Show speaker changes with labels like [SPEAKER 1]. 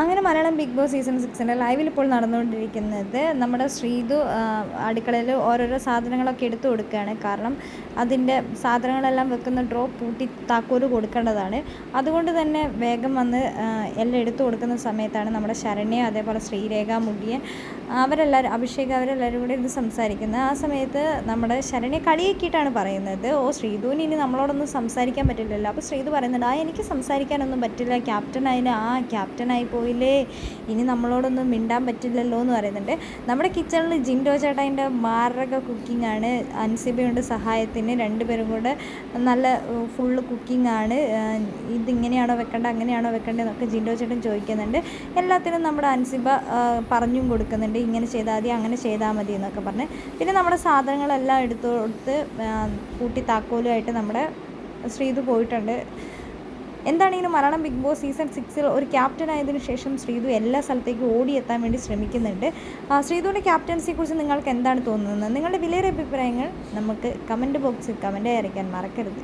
[SPEAKER 1] അങ്ങനെ Malayalam big boss season സിക്സിന്റെ ലൈവിൽ ഇപ്പോൾ നടന്നുകൊണ്ടിരിക്കുന്നത് നമ്മുടെ ശ്രീതു അടുക്കളയിൽ ഓരോരോ സാധനങ്ങളൊക്കെ എടുത്തു കൊടുക്കുകയാണ്. കാരണം അതിന്റെ സാധനങ്ങളെല്ലാം വെക്കുന്ന ഡ്രോ പൂട്ടി താക്കോൽ കൊടുക്കേണ്ടതാണ്. അതുകൊണ്ട് തന്നെ വേഗം വന്ന് എല്ലാം എടുത്തു കൊടുക്കുന്ന സമയത്താണ് നമ്മുടെ ശരണ്യ അതേപോലെ ശ്രീരേഖ മുടിയൻ അവരെല്ലാവരും അഭിഷേക് അവരെല്ലാവരും കൂടി ഇരുന്ന് സംസാരിക്കുന്നത്. ആ സമയത്ത് നമ്മുടെ ശരണ്യ കളിയാക്കിയിട്ടാണ് പറയുന്നത്. ഓ ശ്രീധുവിന് ഇനി നമ്മളോടൊന്നും സംസാരിക്കാൻ പറ്റില്ലല്ലോ. അപ്പോൾ ശ്രീധു പറയുന്നുണ്ട് ആ എനിക്ക് സംസാരിക്കാനൊന്നും പറ്റില്ല. ക്യാപ്റ്റൻ ആയിന് ആ ക്യാപ്റ്റനായി പോയില്ലേ? ഇനി നമ്മളോടൊന്നും മിണ്ടാൻ പറ്റില്ലല്ലോ എന്ന് പറയുന്നുണ്ട്. നമ്മുടെ കിച്ചണിൽ ജിൻഡോ ചേട്ടായിന്റെ മാരക കുക്കിംഗ് ആണ്. അൻസിബയുണ്ട് സഹായത്തിന്. രണ്ടുപേരും കൂടെ നല്ല ഫുള്ള് കുക്കിംഗ് ആണ്. ഇതിങ്ങനെയാണോ വെക്കേണ്ടത് അങ്ങനെയാണോ വെക്കേണ്ടത് എന്നൊക്കെ ജിൻഡോ ചേട്ടൻ ചോദിക്കുന്നുണ്ട്. എല്ലാത്തിനും നമ്മുടെ അൻസിബ പറഞ്ഞും കൊടുക്കുന്നുണ്ട്. ഇങ്ങനെ ചെയ്താൽ മതി അങ്ങനെ ചെയ്താൽ മതി എന്നൊക്കെ പറഞ്ഞ്. പിന്നെ നമ്മുടെ സാധനങ്ങളെല്ലാം എടുത്തു കൊടുത്ത് കൂട്ടി താക്കോലുമായിട്ട് നമ്മുടെ ശ്രീതു പോയിട്ടുണ്ട്. എന്താണെങ്കിലും മലയാളം ബിഗ് ബോസ് സീസൺ സിക്സിൽ ഒരു ക്യാപ്റ്റൻ ആയതിനു ശേഷം ശ്രീതു എല്ലാ സ്ഥലത്തേക്കും ഓടിയെത്താൻ വേണ്ടി ശ്രമിക്കുന്നുണ്ട്. ശ്രീതുവിന്റെ ക്യാപ്റ്റൻസിയെക്കുറിച്ച് നിങ്ങൾക്ക് എന്താണ് തോന്നുന്നത്? നിങ്ങളുടെ വിലയേറെ അഭിപ്രായങ്ങൾ നമുക്ക് കമന്റ് ബോക്സിൽ കമന്റായി അറിയിക്കാൻ മറക്കരുത്.